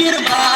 get about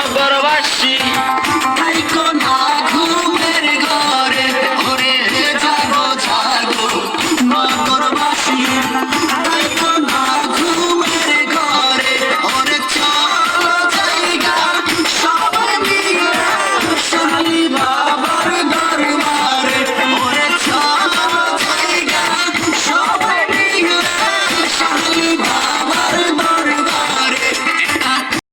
নগরবাসী